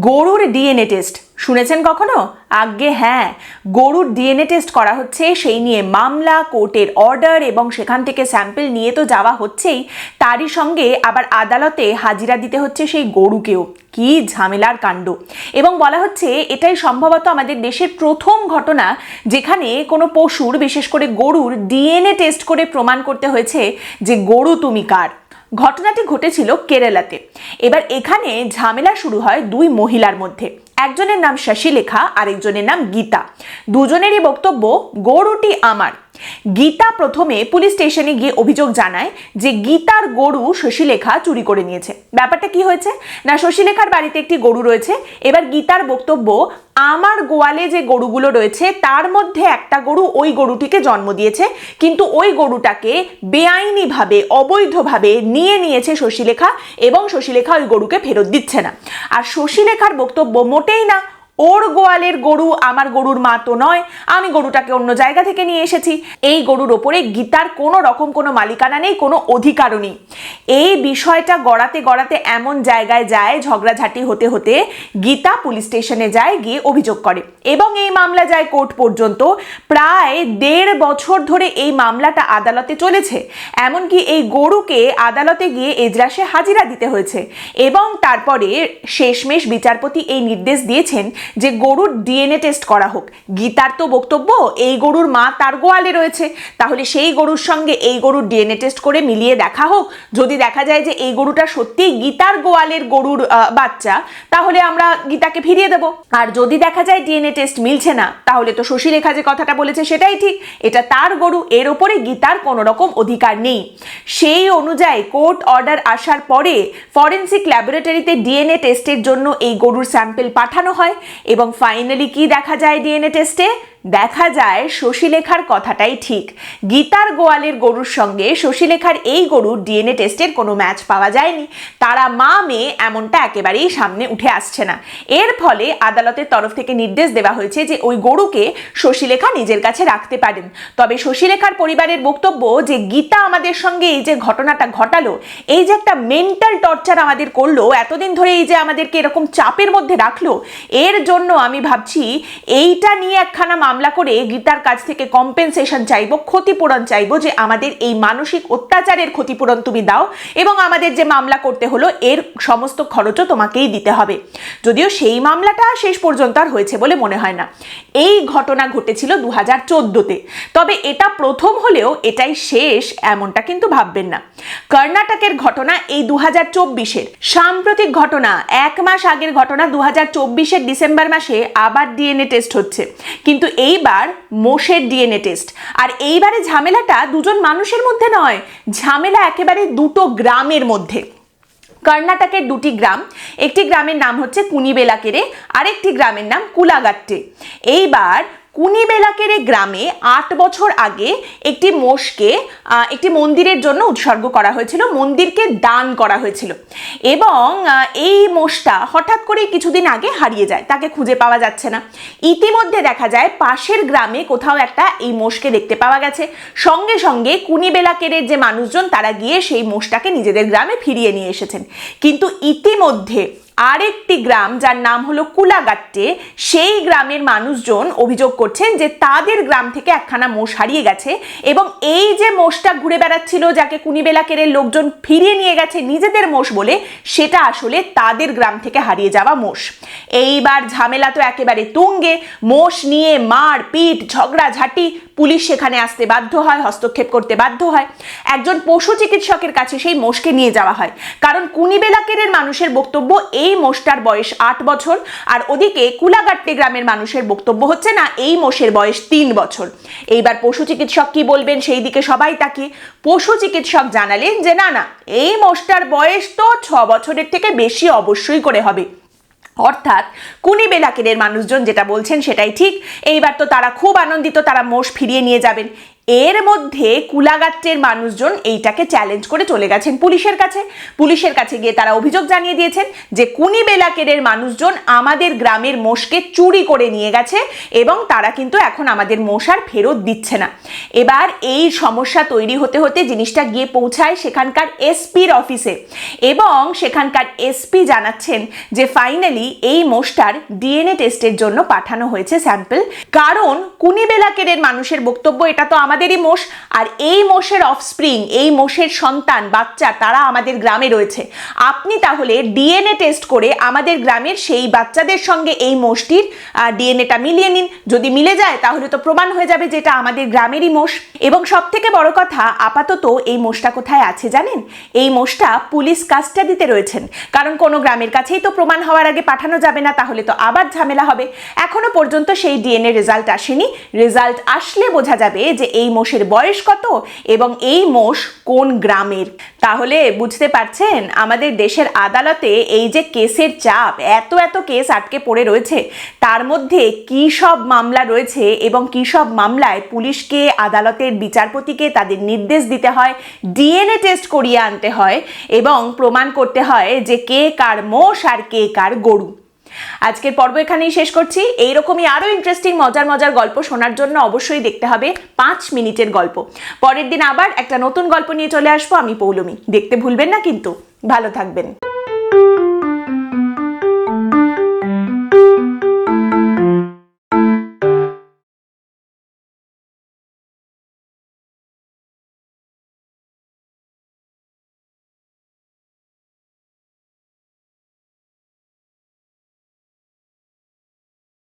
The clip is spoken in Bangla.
গরুর ডিএনএ টেস্ট শুনেছেন কখনো? আগে হ্যাঁ। গরুর ডিএনএ টেস্ট করা হচ্ছে, সেই নিয়ে মামলা, কোর্টের অর্ডার এবং সেখান থেকে স্যাম্পল নিয়ে তো যাওয়া হচ্ছেই। তারই সঙ্গে আবার আদালতে হাজিরা দিতে হচ্ছে সেই গরুকেও। কি ঝামেলার কাণ্ড। এবং বলা হচ্ছে, এটাই সম্ভবত আমাদের দেশের প্রথম ঘটনা, যেখানে কোনো পশুর, বিশেষ করে গরুর ডিএনএ টেস্ট করে প্রমাণ করতে হয়েছে যে গরু তুমি কার। ঘটনাটি ঘটেছিল কেরালাতে। এবার এখানে ঝামেলা শুরু হয় দুই মহিলার মধ্যে। একজনের নাম শশীলেখা, আরেকজনের নাম গীতা। দুজনেরই বক্তব্য, গরুটি আমার। গীতা প্রথমে পুলিশ স্টেশনে গিয়ে অভিযোগ জানায় যে গীতার গরু শশীলেখা চুরি করে নিয়েছে। ব্যাপারটা কি হয়েছে? না, শশীলেখার বাড়িতে একটি গরু রয়েছে। এবার গীতার বক্তব্য, আমার গোয়ালে যে গরুগুলো রয়েছে, তার মধ্যে একটা গরু ওই গরুটিকে জন্ম দিয়েছে। কিন্তু ওই গরুটাকে বেআইনিভাবে, অবৈধভাবে নিয়ে নিয়েছে শশীলেখা এবং শশীলেখা ওই গরুকে ফেরত দিচ্ছে না। আর শশীলেখার বক্তব্য মোটেই না। ওর গোয়ালের গরু আমার গরুর মা তো নয়, আমি গরুটাকে অন্য জায়গা থেকে নিয়ে এসেছি। এই গরুর ওপরে গীতার কোনো রকম কোনো মালিকানা নেই, কোনো অধিকারও নেই। এই বিষয়টা গড়াতে গড়াতে এমন জায়গায় যায়, ঝগড়াঝাটি হতে হতে গীতা পুলিশ স্টেশনে যায়, গিয়ে অভিযোগ করে। এবং এই মামলা যায় কোর্ট পর্যন্ত। প্রায় দেড় বছর ধরে এই মামলাটা আদালতে চলেছে। এমনকি এই গরুকে আদালতে গিয়ে এজলাসে হাজিরা দিতে হয়েছে। এবং তারপরে শেষমেশ বিচারপতি এই নির্দেশ দিয়েছেন যে গরুর ডিএনএ টেস্ট করা হোক। গীতার তো বক্তব্য, এই গরুর মা তার গোয়ালে রয়েছে। তাহলে সেই গরুর সঙ্গে এই গরুর ডিএনএ টেস্ট করে মিলিয়ে দেখা হোক। যদি দেখা যায় যে এই গরুটা সত্যিই গীতার গোয়ালের গরুর বাচ্চা, তাহলে আমরা গীতাকে ফিরিয়ে দেব। আর যদি দেখা যায় ডিএনএ টেস্ট মিলছে না, তাহলে তো শশীলেখা যে কথাটা বলেছে সেটাই ঠিক। এটা তার গরু, এর ওপরে গীতার কোনো রকম অধিকার নেই। সেই অনুযায়ী কোর্ট অর্ডার আসার পরে ফরেন্সিক ল্যাবরেটরিতে ডিএনএ টেস্টের জন্য এই গরুর স্যাম্পেল পাঠানো হয়। এবং ফাইনালি কি দেখা যায় ডিএনএ টেস্টে দেখা যায় শশীলেখার কথাটাই ঠিক। গীতার গোয়ালের গরুর সঙ্গে শশীলেখার এই গরুর ডিএনএ টেস্টের কোনো ম্যাচ পাওয়া যায়নি। তারা মা মেয়ে এমনটা একেবারেই সামনে উঠে আসছে না। এর ফলে আদালতের তরফ থেকে নির্দেশ দেওয়া হয়েছে যে ওই গরুকে শশীলেখা নিজের কাছে রাখতে পারেন। তবে শশীলেখার পরিবারের বক্তব্য যে গীতা আমাদের সঙ্গে এই যে ঘটনাটা ঘটালো, এই যে একটা মেন্টাল টর্চার আমাদের করল, এতদিন ধরে এই যে আমাদেরকে এরকম চাপের মধ্যে রাখল, এর জন্য আমি ভাবছি এইটা নিয়ে একখানা মামলা করে গীতার কাছ থেকে কম্পেনসেশন চাইব, ক্ষতিপূরণ চাইব যে আমাদের এই মানসিক অত্যাচারের ক্ষতিপূরণ তুমি দাও এবং আমাদের যে মামলা করতে হলো এর সমস্ত খরচও তোমাকেই দিতে হবে। যদিও সেই মামলাটা শেষ পর্যন্ত আর হয়েছে বলে মনে হয় না। এই ঘটনা ঘটেছিল দু হাজার চোদ্দোতে। তবে এটা প্রথম হলেও এটাই শেষ এমনটা কিন্তু ভাববেন না। কর্ণাটকের ঘটনা এই দু হাজার চব্বিশের। সাম্প্রতিক ঘটনা, এক মাস আগের ঘটনা দু হাজার চব্বিশের ডিসেম্বর মাসে আবার ডিএনএ টেস্ট হচ্ছে। কিন্তু এইবার মোষের ডিএনএ টেস্ট আর এইবারে ঝামেলাটা দুজন মানুষের মধ্যে নয়, ঝামেলা একেবারে দুটো গ্রামের মধ্যে। কর্ণাটকের দুটি গ্রাম, একটি গ্রামের নাম হচ্ছে কুনিবেলাকেরে আরেকটি গ্রামের নাম কুলাগাট্টে এইবার কুনিবেলাকেরে গ্রামে আট বছর আগে একটি মোষকে একটি মন্দিরের জন্য উৎসর্গ করা হয়েছিল, মন্দিরকে দান করা হয়েছিল। এবং এই মোষটা হঠাৎ করে কিছুদিন আগে হারিয়ে যায়, তাকে খুঁজে পাওয়া যাচ্ছে না। ইতিমধ্যে দেখা যায় পাশের গ্রামে কোথাও একটা এই মোষকে দেখতে পাওয়া গেছে। সঙ্গে সঙ্গে কুনিবেলাকেরের যে মানুষজন, তারা গিয়ে সেই মোষটাকে নিজেদের গ্রামে ফিরিয়ে নিয়ে এসেছেন। কিন্তু ইতিমধ্যে আরেকটি গ্রাম যার নাম হলো কুলাগাট্টে, সেই গ্রামের মানুষজন অভিযোগ করছেন যে তাদের গ্রাম থেকে একখানা মোষ হারিয়ে গেছে এবং এই যে মোষটা ঘুরে বেড়াচ্ছিল, যাকে কুনিবেলাকেরের লোকজন ফিরিয়ে নিয়ে গেছে নিজেদের মোষ বলে, সেটা আসলে তাদের গ্রাম থেকে হারিয়ে যাওয়া মোষ। এইবার ঝামেলা তো একেবারে তুঙ্গে, মোষ নিয়ে মার পিট ঝগড়াঝাটি পুলিশ সেখানে আসতে বাধ্য হয়, হস্তক্ষেপ করতে বাধ্য হয়। একজন পশু চিকিৎসকের কাছে সেই মোষকে নিয়ে যাওয়া হয়। কারণ কুনিবেলাকেরের মানুষের বক্তব্য, এই মোষটার বয়স আট বছর, আর ওদিকে কুলাগাট্টে গ্রামের মানুষের বক্তব্য হচ্ছে না, এই মোষের বয়স তিন বছর। এইবার পশু চিকিৎসক কি বলবেন, সেই দিকে সবাই তাকিয়ে। পশু চিকিৎসক জানালেন যে, না না, এই মোষটার বয়স তো ছ বছরের থেকে বেশি অবশ্যই করে হবে। অর্থাৎ কুনি বেলাকেরের মানুষজন যেটা বলছেন সেটাই ঠিক। এইবার তো তারা খুব আনন্দিত, তারা মোষ ফিরিয়ে নিয়ে যাবেন। এর মধ্যে কুলাগাত্রের মানুষজন এইটাকে চ্যালেঞ্জ করে চলে গেছেন পুলিশের কাছে। পুলিশের কাছে গিয়ে তারা অভিযোগ জানিয়ে দিয়েছেন যে কুনি বেলাকেরের মানুষজন আমাদের গ্রামের মোষকে চুরি করে নিয়ে গেছে এবং তারা কিন্তু এখন আমাদের মোষ আর ফেরত দিচ্ছে না। এবার এই সমস্যা তৈরি হতে হতে জিনিসটা গিয়ে পৌঁছায় সেখানকার এসপির অফিসে এবং সেখানকার এসপি জানাচ্ছেন যে ফাইনালি এই মোষটার ডিএনএ টেস্টের জন্য পাঠানো হয়েছে স্যাম্পল কারণ কুনি বেলাকেরের মানুষের বক্তব্য, এটা তো আমাদেরই মোষ আর এই মোষের অফস্প্রিং এই মোষের সন্তান, বাচ্চা তারা আমাদের গ্রামে রয়েছে। আপনি তাহলে ডিএনএ টেস্ট করে আমাদের গ্রামের সেই বাচ্চাদের সঙ্গে এই মোষটির ডিএনএটা মিলিয়ে নিন। যদি মিলে যায়, তাহলে তো প্রমাণ হয়ে যাবে যে এটা আমাদের গ্রামেরই মোষ। এবং সব থেকে বড় কথা, আপাতত এই মোষটা কোথায় আছে জানেন? এই মোষটা পুলিশ কাস্টাডিতে রয়েছেন। কারণ কোনো গ্রামের কাছেই তো প্রমাণ হওয়ার আগে পাঠানো যাবে না, তাহলে তো আবার ঝামেলা হবে। এখনও পর্যন্ত সেই ডিএনএ রেজাল্ট আসেনি। রেজাল্ট আসলে বোঝা যাবে যে এই মোষের বয়স কত এবং এই মোষ কোন গ্রামের? তাহলে বুঝতে পারছেন আমাদের দেশের আদালতে এই যে কেসের চাপ, এত এত কেস আটকে পড়ে রয়েছে, তার মধ্যে কী সব মামলা রয়েছে এবং কী সব মামলায় পুলিশকে, আদালতের বিচারপতিকে তাদের নির্দেশ দিতে হয়, ডিএনএ টেস্ট করিয়ে আনতে হয় এবং প্রমাণ করতে হয় যে কে কার মোষ আর কে কার গরু। আজকের পর্ব এখানেই শেষ করছি। এইরকমই আরও ইন্টারেস্টিং মজার মজার গল্প শোনার জন্য অবশ্যই দেখতে হবে পাঁচ মিনিটের গল্প। পরের দিন আবার একটা নতুন গল্প নিয়ে চলে আসব, আমি পৌলমি। দেখতে ভুলবেন না কিন্তু। ভালো থাকবেন।